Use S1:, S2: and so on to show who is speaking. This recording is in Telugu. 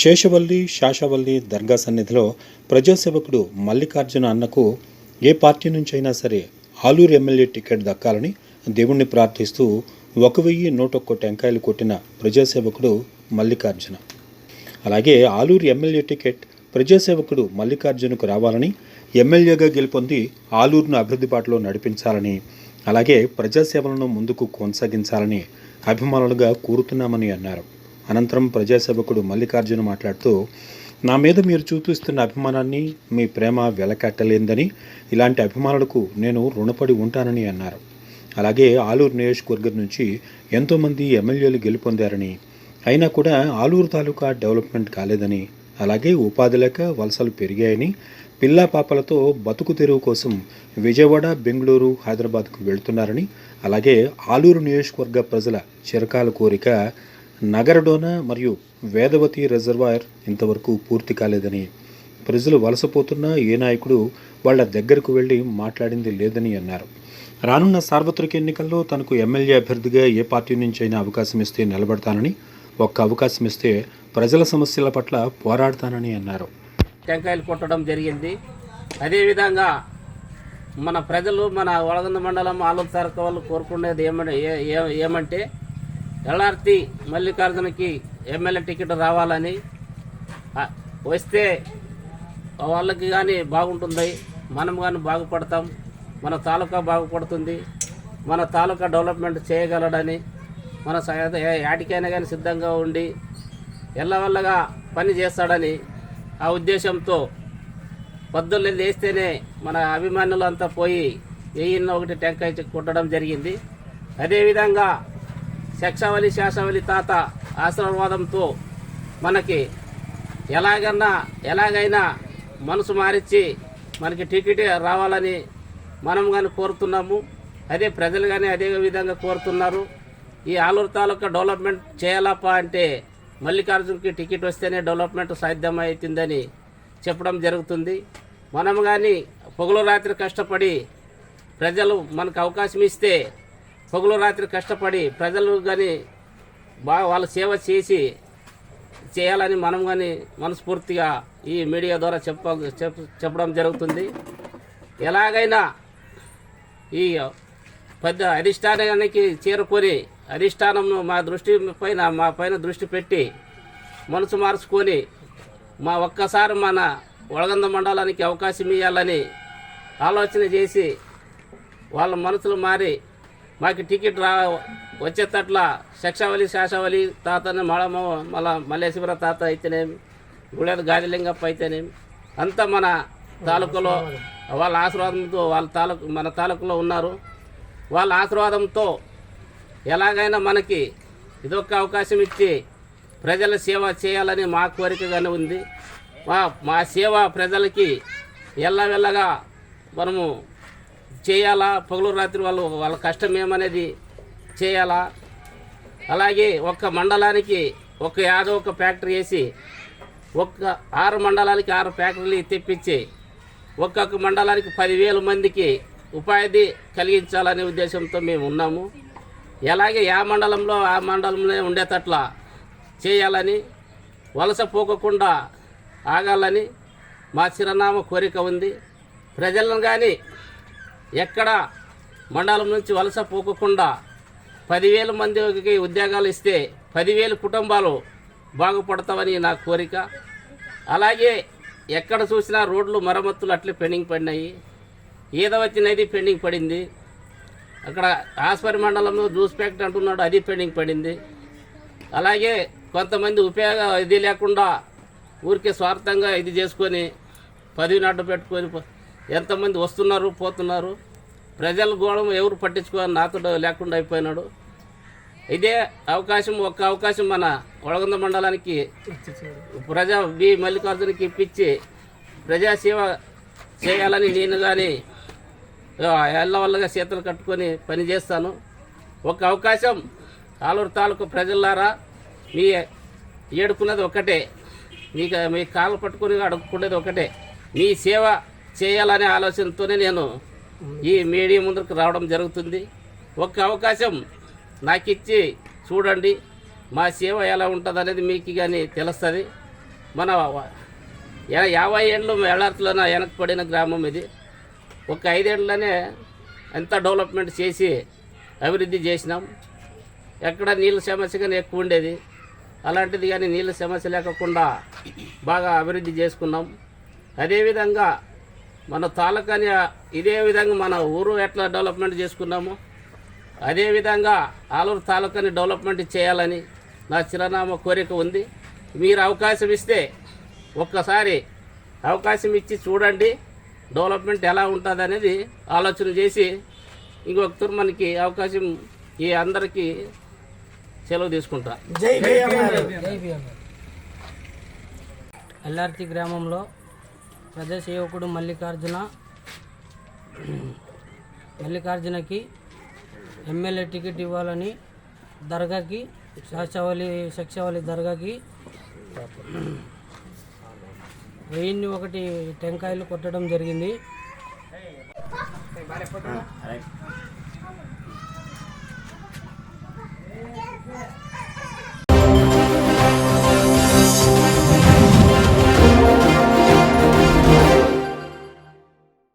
S1: శేషవల్లి శాషవల్లి దర్గా సన్నిధిలో ప్రజాసేవకుడు మల్లికార్జున అన్నకు ఏ పార్టీ నుంచైనా సరే ఆలూరు ఎమ్మెల్యే టికెట్ దక్కాలని దేవుణ్ణి ప్రార్థిస్తూ ఒక వెయ్యి నూట ఒక్క టెంకాయలు కొట్టిన ప్రజాసేవకుడు మల్లికార్జున. అలాగే ఆలూరు ఎమ్మెల్యే టికెట్ ప్రజాసేవకుడు మల్లికార్జునకు రావాలని ఎమ్మెల్యేగా గెలుపొంది ఆలూరును అభివృద్ధి బాటలో నడిపించాలని అలాగే ప్రజాసేవలను ముందుకు కొనసాగించాలని అభిమానులుగా కోరుతున్నామని అన్నారు. అనంతరం ప్రజాసేవకుడు మల్లికార్జున మాట్లాడుతూ నా మీద మీరు చూపిస్తున్న అభిమానాన్ని మీ ప్రేమ వెలకట్టలేందని ఇలాంటి అభిమానులకు నేను రుణపడి ఉంటానని అన్నారు. అలాగే ఆలూరు నియోజకవర్గం నుంచి ఎంతోమంది ఎమ్మెల్యేలు గెలుపొందారని అయినా కూడా ఆలూరు తాలూకా డెవలప్మెంట్ కాలేదని అలాగే ఉపాధి లేక వలసలు పెరిగాయని పిల్లా పాపలతో బతుకు తెరువు కోసం విజయవాడ బెంగళూరు హైదరాబాద్కు వెళ్తున్నారని అలాగే ఆలూరు నియోజకవర్గ ప్రజల చిరకాల కోరిక నగరడోనా మరియు వేదవతి రిజర్వాయర్ ఇంతవరకు పూర్తి కాలేదని ప్రజలు వలసపోతున్న ఏ నాయకుడు వాళ్ళ దగ్గరకు వెళ్ళి మాట్లాడింది లేదని అన్నారు. రానున్న సార్వత్రిక ఎన్నికల్లో తనకు ఎమ్మెల్యే అభ్యర్థిగా ఏ పార్టీ నుంచైనా అవకాశం ఇస్తే నిలబడతానని ఒక్క అవకాశం ఇస్తే ప్రజల సమస్యల పట్ల పోరాడతానని అన్నారు.
S2: టెంకాయలు కొట్టడం జరిగింది. అదేవిధంగా మన ప్రజలు మన వడగంద మండలం ఆలోచన వాళ్ళు కోరుకునేది ఏమంటే ఏ- ఏమంటే ఎల్ఆర్తి మల్లికార్జునకి ఎమ్మెల్యే టికెట్ రావాలని వస్తే వాళ్ళకి కానీ బాగుంటుంది మనం కానీ బాగుపడతాం మన తాలూకా బాగుపడుతుంది మన తాలూకా డెవలప్మెంట్ చేయగలడని మన స- యాటికైనా కానీ సిద్ధంగా ఉండి ఎల్లవల్లగా పని చేస్తాడని ఆ ఉద్దేశంతో పొద్దున్నే లేస్తేనే మన అభిమానులు అంతా పోయి వెయ్యిన్న ఒకటి టెంకాయ చెక్కు కొట్టడం జరిగింది. అదేవిధంగా శక్షావళి శాసవలి తాత ఆశీర్వాదంతో మనకి ఎలాగన్నా ఎలాగైనా మనసు మారిచ్చి మనకి టికెట్ రావాలని మనం కానీ కోరుతున్నాము. అదే ప్రజలు కానీ అదే విధంగా కోరుతున్నారు. ఈ ఆలూరు తాలూకా డెవలప్మెంట్ చేయాలప్పా అంటే మల్లికార్జున్కి టికెట్ వస్తేనే డెవలప్మెంట్ సాధ్యమవుతుందని చెప్పడం జరుగుతుంది. మనం కానీ పొగలు రాత్రి కష్టపడి ప్రజలు మనకు అవకాశం ఇస్తే పగులు రాత్రి కష్టపడి ప్రజలు కానీ బాగా వాళ్ళ సేవ చేసి చేయాలని మనం కానీ మనస్ఫూర్తిగా ఈ మీడియా ద్వారా చెప్ప చెప్పడం జరుగుతుంది. ఎలాగైనా ఈ పెద్ద అధిష్టానానికి చేరుకొని అధిష్టానం మా దృష్టి పైన మా పైన దృష్టి పెట్టి మనసు మార్చుకొని మా ఒక్కసారి మన వడగంద మండలానికి అవకాశం ఇవ్వాలని ఆలోచన చేసి వాళ్ళ మనసులు మారి మాకు టికెట్ రా వచ్చేటట్ల శక్షావళి శాషావళి తాతని మళ్ళ మళ్ళా మల్లేశ్వర తాత అయితేనేమి గుళేద గాదిలింగప్ప అయితేనేమి అంతా మన తాలూకులో వాళ్ళ ఆశీర్వాదంతో వాళ్ళ తాలూకు మన తాలూకులో ఉన్నారు. వాళ్ళ ఆశీర్వాదంతో ఎలాగైనా మనకి ఇదొక అవకాశం ఇచ్చి ప్రజల సేవ చేయాలని మా కోరికగానే ఉంది. మా మా సేవ ప్రజలకి ఎల్లవెల్లగా మనము చేయాలా? పగలు రాత్రి వాళ్ళు వాళ్ళ కష్టం ఏమనేది చేయాలా? అలాగే ఒక్క మండలానికి ఒక యాదో ఒక ఫ్యాక్టరీ వేసి ఒక్క ఆరు మండలానికి ఆరు ఫ్యాక్టరీలు తెప్పించి ఒక్కొక్క మండలానికి పదివేల మందికి ఉపాధి కలిగించాలనే ఉద్దేశంతో మేము ఉన్నాము. ఎలాగే ఆ మండలంలో ఆ మండలంలో ఉండేటట్ల చేయాలని వలస పోకకుండా ఆగాలని మా చిరునామా కోరిక ఉంది. ప్రజలను కానీ ఎక్కడ మండలం నుంచి వలస పోకుండా పదివేల మందికి ఉద్యోగాలు ఇస్తే పదివేల కుటుంబాలు బాగుపడతామని నా కోరిక. అలాగే ఎక్కడ చూసినా రోడ్లు మరమ్మతులు అట్లే పెండింగ్ పడినాయి. ఈద నది పెండింగ్ పడింది. అక్కడ ఆస్పరి మండలంలో జ్యూస్ ఫ్యాక్టరీ అంటున్నాడు అది పెండింగ్ పడింది. అలాగే కొంతమంది ఉపయోగ ఇది లేకుండా ఊరికే స్వార్థంగా ఇది చేసుకొని పదవి అడ్డు పెట్టుకొని ఎంతమంది వస్తున్నారు పోతున్నారు ప్రజల గోళం ఎవరు పట్టించుకోవాలి నాతో లేకుండా అయిపోయినాడు. ఇదే అవకాశం ఒక్క అవకాశం మన వడగొంద మండలానికి ప్రజా బి మల్లికార్జునకి ఇప్పించి ప్రజాసేవ చేయాలని నేను కానీ ఎల్లవల్లగా చేతులు కట్టుకొని పని చేస్తాను. ఒక అవకాశం ఆలూరు తాలూకు ప్రజలారా మీ ఏడుకున్నది ఒకటే. మీకు మీ కాళ్ళు పట్టుకుని అడుక్కునేది ఒకటే. మీ సేవ చేయాలనే ఆలోచనతోనే నేను ఈ మీడియా ముందుకు రావడం జరుగుతుంది. ఒక్క అవకాశం నాకు ఇచ్చి చూడండి మా సేవ ఎలా ఉంటుంది అనేది మీకు కానీ తెలుస్తుంది. మన యాభై ఏళ్ళు ఎళ్ళార్తిలోన వెనకబడిన గ్రామం ఇది. ఒక ఐదేళ్ళనే ఎంత డెవలప్మెంట్ చేసి అభివృద్ధి చేసినాం. ఎక్కడ నీళ్ళ సమస్య కానీ ఎక్కువ ఉండేది. అలాంటిది కానీ నీళ్ళ సమస్య లేకుండా బాగా అభివృద్ధి చేసుకున్నాం. అదేవిధంగా మన తాలూకాని ఇదే విధంగా మన ఊరు ఎట్లా డెవలప్మెంట్ చేసుకున్నామో అదేవిధంగా ఆలూరు తాలూకాని డెవలప్మెంట్ చేయాలని నా చిరునామా కోరిక ఉంది. మీరు అవకాశం ఇస్తే ఒక్కసారి అవకాశం ఇచ్చి చూడండి డెవలప్మెంట్ ఎలా ఉంటుంది అనేది ఆలోచన చేసి ఇంకొక మనకి అవకాశం ఈ అందరికీ సెలవు తీసుకుంటా.
S3: ఎల్ఆర్తి గ్రామంలో ప్రజాసేవకుడు మల్లికార్జున. మల్లికార్జునకి ఎమ్మెల్యే టికెట్ ఇవ్వాలని దర్గాకి శాస్త్రవలి శిక్షావళి దర్గాకి వెయ్యిన్ని ఒకటి టెంకాయలు కొట్టడం జరిగింది.